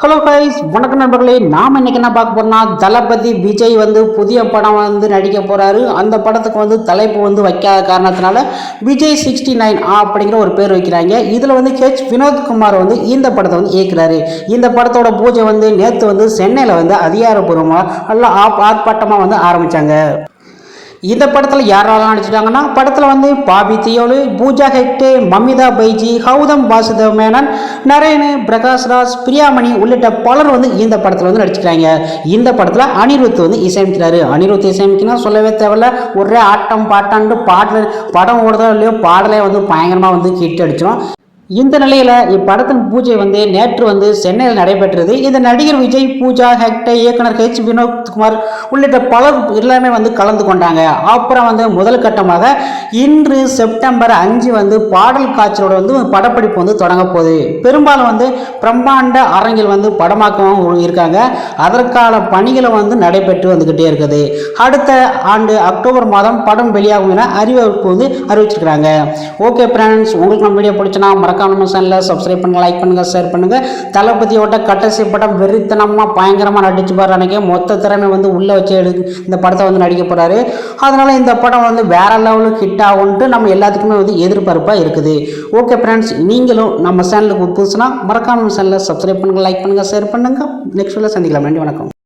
Hello guys வணக்கம் நண்பர்களே. நாம் இன்னைக்கு என்ன பார்க்க போகிறோம்னா தளபதி விஜய் வந்து புதிய படம் வந்து நடிக்க போகிறாரு அந்த படத்துக்கு வந்து தலைப்பு வந்து வைக்காத காரணத்தினால விஜய் சிக்ஸ்டி நைன் அப்படிங்கிற ஒரு பேர் வைக்கிறாங்க. இதில் வந்து ஹெச் வினோத்குமார் வந்து இந்த படத்தை வந்து இயக்குறாரு. இந்த படத்தோட பூஜை வந்து நேற்று வந்து சென்னையில் வந்து அதிகாரப்பூர்வமாக நல்லா ஆப் ஆர்ப்பாட்டமாக வந்து ஆரம்பித்தாங்க இந்த படத்தில் யாரெல்லாம் நடிச்சிட்டாங்கன்னா படத்தில் வந்து பாபி தியோலு பூஜா ஹெக்டே மமிதா பைஜி கௌதம் வாசுதேவ் மேனன் நரேனு பிரகாஷ்ராஜ் பிரியாமணி உள்ளிட்ட பலர் வந்து இந்த படத்தில் வந்து நடிச்சிக்கிறாங்க இந்த படத்தில் அனிருத் வந்து இசையமைக்கிறாரு. அனிருத் இசையமைக்கணும் சொல்லவே தேவையில்ல. ஒரே ஆட்டம் பாட்டான்ட்டு பாடல் படம் ஓடுதோ இல்லையோ பாடலே வந்து பயங்கரமாக வந்து கிட்டு அடிச்சிடும் இந்த நிலையில் இப்படத்தின் பூஜை வந்து நேற்று வந்து சென்னையில் நடைபெற்றது. இந்த நடிகர் விஜய் பூஜா ஹெக்டே இயக்குனர் ஹெச் வினோத்குமார் உள்ளிட்ட பலர் எல்லாமே வந்து கலந்து கொண்டாங்க. அப்புறம் வந்து முதல் கட்டமாக இன்று செப்டம்பர் அஞ்சு வந்து பாடல் காட்சியோட வந்து படப்பிடிப்பு வந்து தொடங்க போகுது. பெரும்பாலும் வந்து பிரம்மாண்ட அரங்கில் வந்து படமாக்கவும் இருக்காங்க. அதற்கான பணிகளை வந்து நடைபெற்று வந்துக்கிட்டே இருக்குது. அடுத்த ஆண்டு அக்டோபர் மாதம் படம் வெளியாகும் என அறிவிப்பு வந்து அறிவிச்சிருக்கிறாங்க. ஓகே ஃப்ரெண்ட்ஸ் உங்களுக்கு நம்ம வீடியோ பிடிச்சினா மறக்காம சேனலில் சப்ஸ்கிரைப் பண்ணுங்க லைக் பண்ணுங்க ஷேர் பண்ணுங்க. தளபதியோட கட்டசி படம் வெறித்தனமாக பயங்கரமாக நடிச்சு பாரு அன்னைக்கு. மொத்த திறமை வந்து உள்ளே வச்சு எடு இந்த படத்தை வந்து நடிக்க போறாரு. அதனால இந்த படம் வந்து வேற லெவலுக்கு ஹிட் ஆகும்ட்டு நம்ம எல்லாத்துக்குமே வந்து எதிர்பார்ப்பாக இருக்குது. ஓகே ஃப்ரெண்ட்ஸ் நீங்களும் நம்ம சேனலுக்கு புதுசுனா மறக்காம சேனலில் சப்ஸ்கிரைப் பண்ணுங்க லைக் பண்ணுங்க ஷேர் பண்ணுங்க. நெக்ஸ்ட் வீடியோ சந்திக்கலாம். நன்றி வணக்கம்.